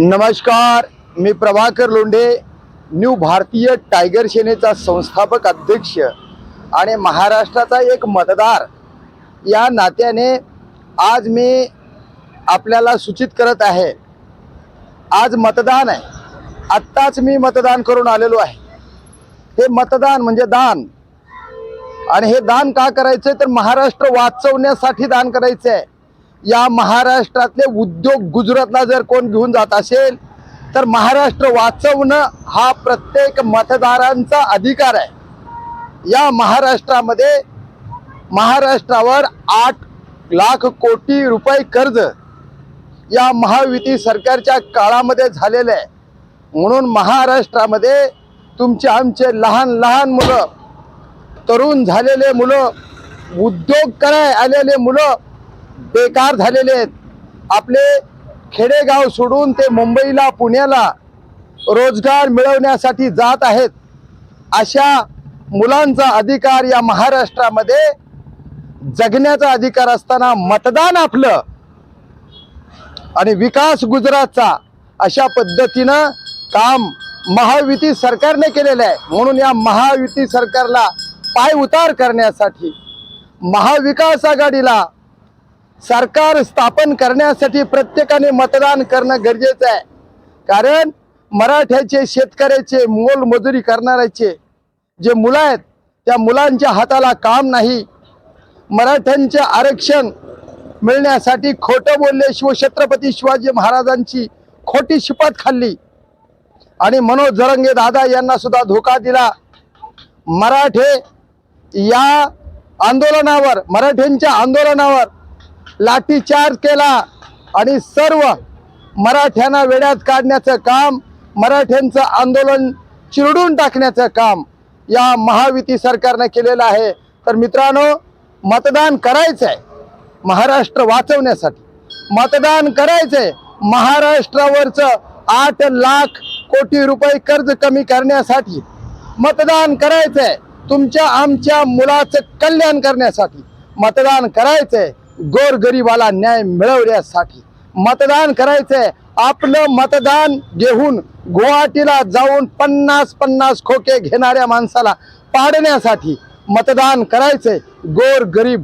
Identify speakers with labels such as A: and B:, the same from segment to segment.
A: नमस्कार मी Prabhakar Londhe new Bharatiya tiger सेनेचा संस्थापक अध्यक्ष आणि महाराष्ट्राचा एक मतदार. या नात्याने आज मी आपल्याला सूचित करत आहे. आज मतदान आहे. आत्ताच मी मतदान करून आलेलो आहे. हे मतदान म्हणजे दान. आणि हे दान का करायचंय? तर महाराष्ट्र वाचवण्यासाठी दान करायचं आहे या महाराष्ट्रातले उद्योग गुजरातला जर कोण घेऊन जात असेल तर महाराष्ट्र वाचवणं हा प्रत्येक मतदारांचा अधिकार आहे. या महाराष्ट्रामध्ये महाराष्ट्रावर आठ लाख कोटी रुपये कर्ज या महायुती सरकारच्या काळामध्ये झालेलं आहे. म्हणून महाराष्ट्रामध्ये तुमचे आमचे लहान लहान मुलं तरुण झालेले मुलं उद्योग कराय आलेले मुलं बेकार झालेले आहेत. आपले खेडेगाव सोडून ते मुंबईला पुण्याला रोजगार मिळवण्यासाठी जात आहेत. अशा मुलांचा अधिकार या महाराष्ट्रामध्ये जगण्याचा अधिकार असताना मतदान आपलं आणि विकास गुजरातचा अशा पद्धतीनं काम महायुती सरकारने केलेलं आहे. म्हणून या महायुती सरकारला पाय उतार करण्यासाठी महाविकास आघाडीला सरकार स्थापन करण्यासाठी प्रत्येकाने मतदान करणं गरजेचं आहे. कारण मराठ्याचे शेतकऱ्याचे मोलमजुरी करणाऱ्याचे जे मुलं आहेत त्या मुलांच्या हाताला काम नाही. मराठ्यांचे आरक्षण मिळण्यासाठी खोटं बोलले शिवछत्रपती शिवाजी महाराजांची खोटी शिपात खाल्ली. आणि मनोज जरंगे दादा यांना सुद्धा धोका दिला. मराठे या आंदोलनावर मराठ्यांच्या आंदोलनावर लाठीचार्ज केला आणि सर्व मराठ्यांना वेड्यात काढण्याचं काम मराठ्यांचं आंदोलन चिरडून टाकण्याचं काम या महायुती सरकारनं केलेलं आहे. तर मित्रांनो मतदान करायचं आहे महाराष्ट्र वाचवण्यासाठी. मतदान करायचंय महाराष्ट्रावरचं आठ लाख कोटी रुपये कर्ज कमी करण्यासाठी. मतदान करायचंय तुमच्या आमच्या मुलाचं कल्याण करण्यासाठी. मतदान करायचंय गोरगरिबाला न्याय मिळवण्यासाठी मतदान करायचंय. आपलं मतदान घेऊन गुवाहाटीला जाऊन पन्नास पन्नास खोके घेणाऱ्या माणसाला पाडण्यासाठी मतदान करायचंय. गोर गरीब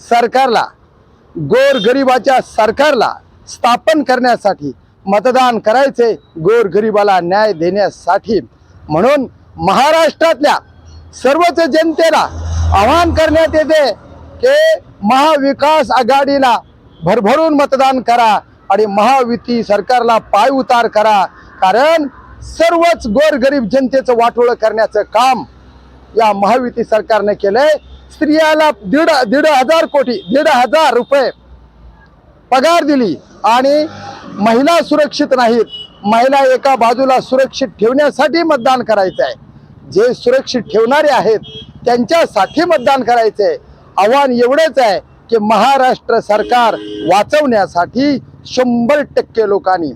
A: सरकारला गोर गरिबाच्या सरकारला स्थापन करण्यासाठी मतदान करायचे गोर गरिबाला न्याय देण्यासाठी म्हणून महाराष्ट्रातल्या सर्वच जनतेला आवाहन करण्यात येते की महाविकास आघाडीला भरभरून मतदान करा आणि महायुती सरकारला पाय उतार करा. कारण सर्वच गोरगरीब जनतेचं वाटोळं करण्याचं काम या महायुती सरकारने केलंय. स्त्रियाला दीड दीड हजार कोटी दीड हजार रुपये पगार दिली आणि महिला सुरक्षित नाहीत. महिला एका बाजूला सुरक्षित ठेवण्यासाठी मतदान करायचं आहे जे सुरक्षित ठेवणारे आहेत त्यांच्यासाठी मतदान करायचं आहे आव्हान एवढंच आहे की महाराष्ट्र सरकार वाचवण्यासाठी शंभर टक्के लोकांनी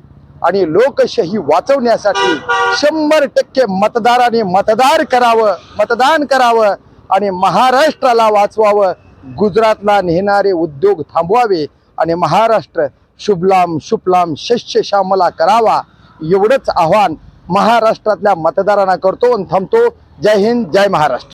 A: आणि लोकशाही वाचवण्यासाठी शंभर टक्के मतदाराने मतदार करावं मतदान करावं आणि महाराष्ट्राला वाचवावं. गुजरातला नेणारे उद्योग थांबवावे आणि महाराष्ट्र शुभलाम शुभलाम शस्य श्यामला करावा. एवढंच आव्हान महाराष्ट्रातल्या मतदारांना करतो आणि थांबतो. जय हिंद जय महाराष्ट्र.